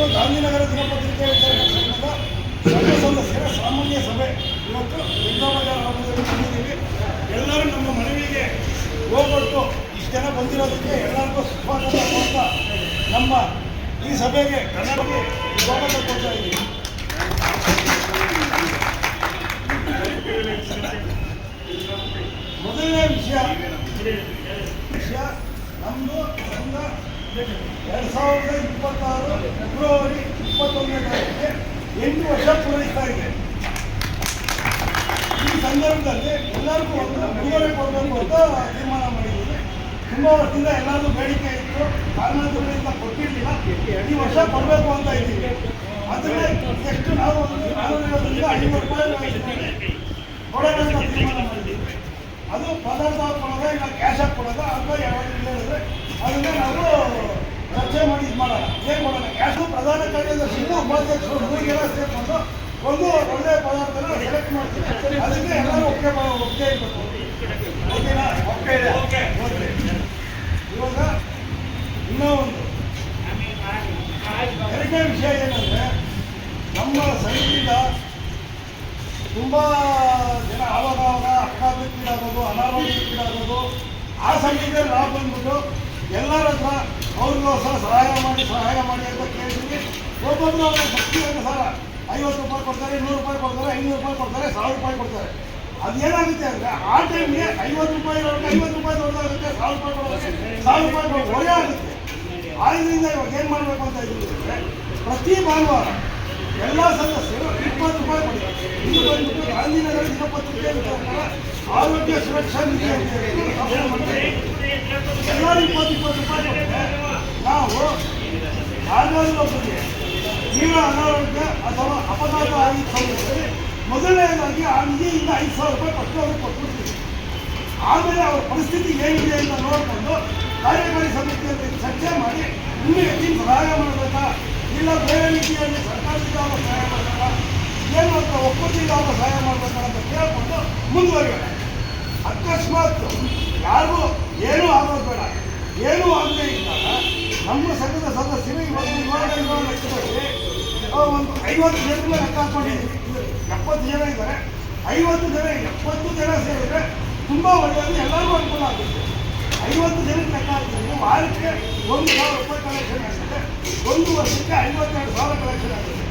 ಇವತ್ತು ಗಾಂಧಿನಗರ ದಿನಪತ್ರಿಕೆ ಸಂಘ ಸದಸ್ಯರ ಸಾಮಾನ್ಯ ಸಭೆ. ಇವತ್ತು ಹಬ್ಬದಲ್ಲಿ ಬಂದಿದ್ದೀವಿ. ಎಲ್ಲರೂ ನಮ್ಮ ಮನವಿಗೆ ಹೋಗ್ಬಿಟ್ಟು ಇಷ್ಟು ಜನ ಬಂದಿರೋದಕ್ಕೆ ಎಲ್ಲರಿಗೂ ಸ್ವಾಗತ ಕೊಡ್ತಾ ನಮ್ಮ ಈ ಸಭೆಗೆ ಕನ್ನಡಕ್ಕೆ ಸ್ವಾಗತ ಕೊಡ್ತಾ ಇದ್ದೀವಿ. ಮೊದಲನೇ ವಿಷಯ ವಿಷಯ ನಮ್ಮದು ಸಂಘ ಎರಡು ಸಾವಿರದ ಇಪ್ಪತ್ತಾರು ಫೆಬ್ರವರಿ ಇಪ್ಪತ್ತೊಂದನೇ ತಾರೀಕಿಗೆ ಎಂಟು ವರ್ಷ ಪೂರೈಸ್ತಾ ಇದೆ. ಈ ಸಂದರ್ಭದಲ್ಲಿ ಎಲ್ಲರಿಗೂ ಒಂದು ಬಿಡುಗಡೆ ಕೊಡಬೇಕು ಅಂತ ತೀರ್ಮಾನ ಮಾಡಿದ್ದೀವಿ ತುಂಬ ವರ್ಷದಿಂದ ಎಲ್ಲರಿಗೂ ಬೇಡಿಕೆ ಇತ್ತು. ಕಾರಣಾಂತರಗಳಿಂದ ಕೊಟ್ಟಿರಲಿಲ್ಲ. ಈ ವರ್ಷ ಕೊಡಬೇಕು ಅಂತ ಇದ್ದೀವಿ. ಅದನ್ನೇ ಎಷ್ಟು ನಾವು ಒಂದು ನಾನ್ನೂರೈವತ್ತರಿಂದ ಐನೂರು ರೂಪಾಯಿ ಕೊಡಬೇಕಂತ ತೀರ್ಮಾನ ಮಾಡಿದ್ದೀವಿ. ಅದು ಪದಾರ್ಥ ಕೊಡೋದ ಇಲ್ಲ ಕ್ಯಾಶ್ ಕೊಡೋದ ಅಥವಾ ಯಾವಾಗ ಹೇಳಿದ್ರೆ ಅದನ್ನ ನಾವು ಚರ್ಚೆ ಮಾಡಿ ಇದು ಮಾಡೋಣ ಏನು ಮಾಡೋಣ ಯಾರು ಪ್ರಧಾನ ಕಾರ್ಯದರ್ಶಿಗೂ ಉಪಾಧ್ಯಕ್ಷರು ಮೂರಿಗೆಲ್ಲ ಸೇರಿಕೊಂಡು ಒಂದು ಒಳ್ಳೆಯ ಪದಾರ್ಥನ ಸೆಲೆಕ್ಟ್ ಮಾಡ್ತೀವಿ ಅದಕ್ಕೆ ಎಲ್ಲರೂ ಒಪ್ಪಿಗೆ ಒಪ್ಪಿಗೆ ಇರಬೇಕು ಓಕೆನಾ? ಒಪ್ಪಿಗೆ ಇದೆ. ಓಕೆ. ಇವಾಗ ಇನ್ನೂ ಒಂದು. ಎರಡನೇ ವಿಷಯ ಏನಂದರೆ ನಮ್ಮ ಸಂಘದಿಂದ ತುಂಬ ಜನ ಆವಾಗ ಆವಾಗ ಅನಾರೋಗ್ಯ ಅನಾರೋಗ್ಯಕ್ಕೀಡಾಗೋದು ಆ ಸಮಯದಲ್ಲಿ ನಾವು ಬಂದ್ಬಿಟ್ಟು ಎಲ್ಲರ ಹತ್ರ ಅವ್ರಿಗೂ ಸಹ ಸಹಾಯ ಮಾಡಿ ಸಹಾಯ ಮಾಡಿ ಅಂತ ಕೇಳ್ತೀವಿ ಒಬ್ಬೊಬ್ಬರು ಅವರ ಶಕ್ತಿ ಅನುಸಾರ ಐವತ್ತು ರೂಪಾಯಿ ಕೊಡ್ತಾರೆ ನೂರು ರೂಪಾಯಿ ಕೊಡ್ತಾರೆ, ಐನೂರು ರೂಪಾಯಿ ಕೊಡ್ತಾರೆ, ಸಾವಿರ ರೂಪಾಯಿ ಕೊಡ್ತಾರೆ. ಅದೇನಾಗುತ್ತೆ ಅಂದರೆ ಆ ಟೈಮ್ಗೆ ಐವತ್ತು ರೂಪಾಯಿ ಇರೋರಿಗೆ ಐವತ್ತು ರೂಪಾಯಿ ದೊಡ್ಡದಾಗುತ್ತೆ ಸಾವಿರ ರೂಪಾಯಿ ಕೊಡೋದಕ್ಕೆ ಸಾವಿರ ರೂಪಾಯಿ ಒಳ್ಳೆ ಆಗುತ್ತೆ. ಆದ್ದರಿಂದ ಇವಾಗ ಏನು ಮಾಡಬೇಕು ಅಂತ ಇದ್ದೀವಿ ಅಂದರೆ ಪ್ರತಿ ಭಾನುವಾರ ಎಲ್ಲ ಸದಸ್ಯರು ಇಪ್ಪತ್ತು ರೂಪಾಯಿ ಕೊಡಿ ಇದು ಬಂದ್ಬಿಟ್ಟು ಗಾಂಧಿನಗರ ದಿನಪತ್ರಿಕೆ ಆರೋಗ್ಯ ಸುರಕ್ಷಾ ನಿಧಿ. ಎಲ್ಲರೂ ಇಪ್ಪತ್ತು ಇಪ್ಪತ್ತು ರೂಪಾಯಿ ನಾವು ಯಾರಿಗಾದ್ರೂ ಒಬ್ಬರಿಗೆ ತೀವ್ರ ಅನಾರೋಗ್ಯ ಅಥವಾ ಅಪಘಾತ ಆಗಿ ಸಂದರ್ಭದಲ್ಲಿ ಮೊದಲನೇದಾಗಿ ಆ ನಿಧಿಯಿಂದ ಐದು ಸಾವಿರ ರೂಪಾಯಿ ಕೊಟ್ಟು ಕೊಟ್ಬಿಡ್ತೀವಿ. ಆಮೇಲೆ ಅವರ ಪರಿಸ್ಥಿತಿ ಏನಿದೆ ಅಂತ ನೋಡಿಕೊಂಡು ಕಾರ್ಯಕಾರಿ ಸಮಿತಿಯಲ್ಲಿ ಚರ್ಚೆ ಮಾಡಿ ಇನ್ನೂ ಹೆಚ್ಚಿನ ಸಹಾಯ ಮಾಡಬೇಕಾ? ಇಲ್ಲ ಬೇರೆ ರೀತಿಯಲ್ಲಿ ಸರ್ಕಾರದಿಂದ ಅವರು ಸಹಾಯ ಮಾಡಬೇಕಾ? ಏನು ಒಪ್ಪಂದದಿಂದ ಅವರ ಸಹಾಯ ಮಾಡಬೇಕಾ ಅಂತ ಕೇಳಿಕೊಂಡು ಮುಂದುವರಿಯೋಣ. ಅಕಸ್ಮಾತ್ ಯಾರಿಗೂ ಏನೂ ಆಗೋದು ಬೇಡ. ಏನೂ ಆಗದೇ ಇದ್ದಾಗ ನಮ್ಮ ಸಂಘದ ಸದಸ್ಯರು ಇವತ್ತು ಇವಾಗ ಲೆಕ್ಕದಲ್ಲಿ ಒಂದು ಐವತ್ತು ಜನಕ್ಕೆ ಲೆಕ್ಕ ಹಾಕೊಂಡಿದ್ದೀವಿ. ಎಪ್ಪತ್ತು ಜನ ಇದ್ದಾರೆ. ಐವತ್ತು ಜನ, ಎಪ್ಪತ್ತು ಜನ ಸೇರಿದ್ರೆ ತುಂಬ ಒಳ್ಳೆಯದು, ಎಲ್ಲರಿಗೂ ಅನುಕೂಲ ಆಗುತ್ತೆ. ಐವತ್ತು ಜನಕ್ಕೆ ಲೆಕ್ಕ ಹಾಕಿದ್ರೆ ವಾರಕ್ಕೆ ಒಂದು ಸಾವಿರ ರೂಪಾಯಿ ಕಲೆಕ್ಷನ್ ಆಗುತ್ತೆ ಒಂದು ವರ್ಷಕ್ಕೆ ಐವತ್ತೆರಡು ಸಾವಿರ ಕಲೆಕ್ಷನ್ ಆಗುತ್ತೆ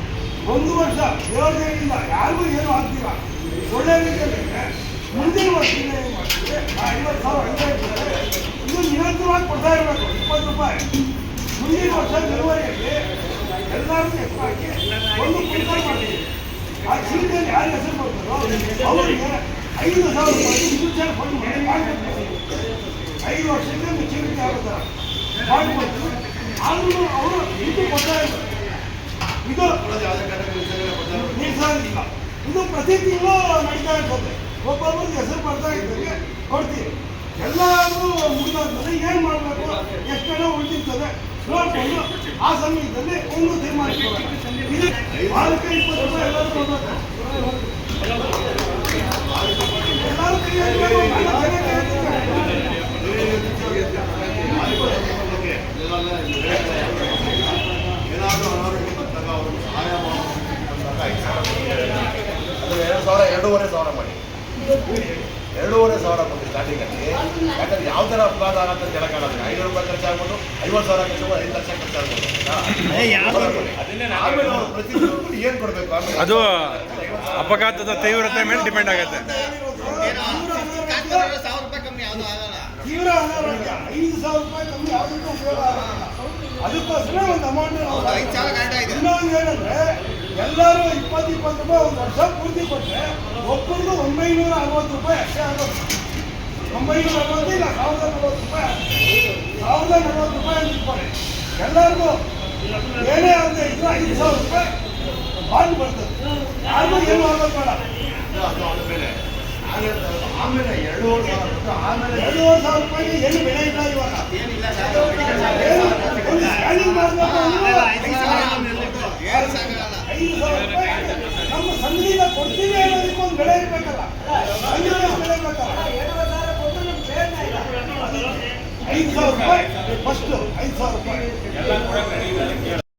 ಒಂದು ವರ್ಷ ಯೋಜನೆಯಿಂದ ಯಾರಿಗೂ ಏನೂ ಆಗ್ತಿಲ್ಲ. ಒಳ್ಳೆ ರೀತಿಯಲ್ಲಿ ಮುಂದಿನ ವರ್ಷದಿಂದ ಏನು ಮಾಡ್ತೀವಿ ಐವತ್ತು ಸಾವಿರ ಐವತ್ತು ಇದು ನಿರಂತರವಾಗಿ ಕೊಡ್ತಾ ಇರಬೇಕು ಇಪ್ಪತ್ತು ರೂಪಾಯಿ. ಮುಂದಿನ ವರ್ಷ ಜನವರಿಯಲ್ಲಿ ಎಲ್ಲರೂ ಹೆಸರು ಹಾಕಿ ಒಂದು ಕುಂಟಲ್ ಮಾಡ್ತೀವಿ. ಆ ಚೀಟಿಯಲ್ಲಿ ಯಾರು ಹೆಸರು ಬರ್ತಾರೋ ಅವರಿಗೆ ಐದು ಸಾವಿರ ರೂಪಾಯಿ ಮ್ಯೂಚುವಲ್ ಫಂಡ್ ಮಾಡಿ ಮಾಡಬೇಕು. ಐದು ವರ್ಷದಿಂದ ಮೆಚುರಿಟಿ ಆಗೋ ಥರ ಮಾಡಿಕೊಡ್ತೀವಿ. ಆದ್ರೂ ಅವರು ಇದು ಕೊಡ್ತಾ ಇದ್ದಾರೆ ಇದು ಮೀಸಲಾಗಿಲ್ಲ ಇದು ಪ್ರತಿ ತಿಂಗಳು ನಡೀತಾ ಇರ್ತದೆ. ಒಬ್ಬೊಬ್ಬರಿಗೆ ಹೆಸರು ಬರ್ತಾ ಇದ್ದಂಗೆ ಕೊಡ್ತೀವಿ. ಎಲ್ಲರೂ ಮುಗಿದಾದ್ಮೇಲೆ ಏನು ಮಾಡಬೇಕು? ಎಷ್ಟು ಜನ ಉಳಿದಿರ್ತದೆ? ನೋಡ್ಕೊಂಡು ಆ ಸಮಯದಲ್ಲಿ ಒಂದು ತೀರ್ಮಾನ ವಾರಕ್ಕೆ ಇಪ್ಪತ್ತು ರೂಪಾಯಿ ಎಲ್ಲರೂ ಕೊಡಬೇಕು. ನಾಲ್ಕು ಏನಾದರೂ ಬಂದಾಗ ಸಹಾಯ ಅದು ಎರಡು ಸಾವಿರ, ಎರಡೂವರೆ ಸಾವಿರ ಮಾಡಿ. ಎರಡೂವರೆ ಸಾವಿರ ಕೊಡಿ ಸ್ಟಾರ್ಟಿಂಗಲ್ಲಿ ಯಾಕಂದ್ರೆ ಯಾವ ಥರ ಅಪಘಾತ ಆಗುತ್ತೆ ಅಂತ ಹೇಳಕ್ಕಾಗಲ್ಲ ಐನೂರು ರೂಪಾಯಿ ಖರ್ಚಾಗ್ಬೋದು ಐವತ್ತು ಸಾವಿರ ಖರ್ಚು ಐದು ಲಕ್ಷ ಖರ್ಚು ಆಗ್ಬೋದು. ಪ್ರತಿ ತಿಂಗಳು ಏನು ಕೊಡಬೇಕು? ಅದು ಅಪಘಾತದ ತೀವ್ರತೆ ಮೇಲೆ ಡಿಪೆಂಡ್ ಆಗುತ್ತೆ. ಸಾವಿರ ರೂಪಾಯಿ ಕಮ್ಮಿ ಯಾವುದು ಆಗಲ್ಲ ತೀವ್ರ ಅನಾರೋಗ್ಯ. ಐದು ಸಾವಿರ ರೂಪಾಯಿ ಕಮ್ಮಿ ಯಾವುದಕ್ಕೂ ಉಪಯೋಗ ಆಗಲ್ಲ. ಅದಕ್ಕೋಸ್ಕರ ಒಂದು ಅಮೌಂಟ್ ಹೌದು, ಐದು ಸಾವಿರ ಗಂಟೆ ಇದೆ. ಇನ್ನೊಂದು ಏನಂದ್ರೆ ಎಲ್ಲರೂ ಇಪ್ಪತ್ತು ಇಪ್ಪತ್ತು ರೂಪಾಯಿ ಒಂದು ವರ್ಷ ಪೂರ್ತಿ ಕೊಟ್ಟರೆ ಒಬ್ಬರಿಗೂ ಒಂಬೈನೂರ ಅರವತ್ತು ರೂಪಾಯಿ ಅಷ್ಟೇ ಆಗೋದು. ಒಂಬೈನೂರ ಅರವತ್ತು ಇಲ್ಲ ಸಾವಿರದ ನಲವತ್ತು ರೂಪಾಯಿ ಸಾವಿರದ ನಲವತ್ತು ರೂಪಾಯಿ ಅಂತ ಇಟ್ಕೊಳ್ಳಿ. ಎಲ್ಲರಿಗೂ ಏನೇ ಆಗದೆ ಇದ್ರೆ ಐದು ಸಾವಿರ ರೂಪಾಯಿ ಬಾಂಡ್ ಬರ್ತದೆ. ಯಾರಿಗೂ ಏನು ಆಗೋದು ಬೇಡ. ಆಮೇಲೆ ಎರಡೂವರೆ ಸಾವಿರ ಕೊಟ್ಟು ಆಮೇಲೆ ಎರಡೂವರೆ ಸಾವಿರ ರೂಪಾಯಿ ಏನು ಬೆಲೆ ಇಲ್ಲ ಇವಾಗ. ಏನಿಲ್ಲ ಐದು ಸಾವಿರ ರೂಪಾಯಿ. ಫಸ್ಟ್ ಐದು ಸಾವಿರ ರೂಪಾಯಿ.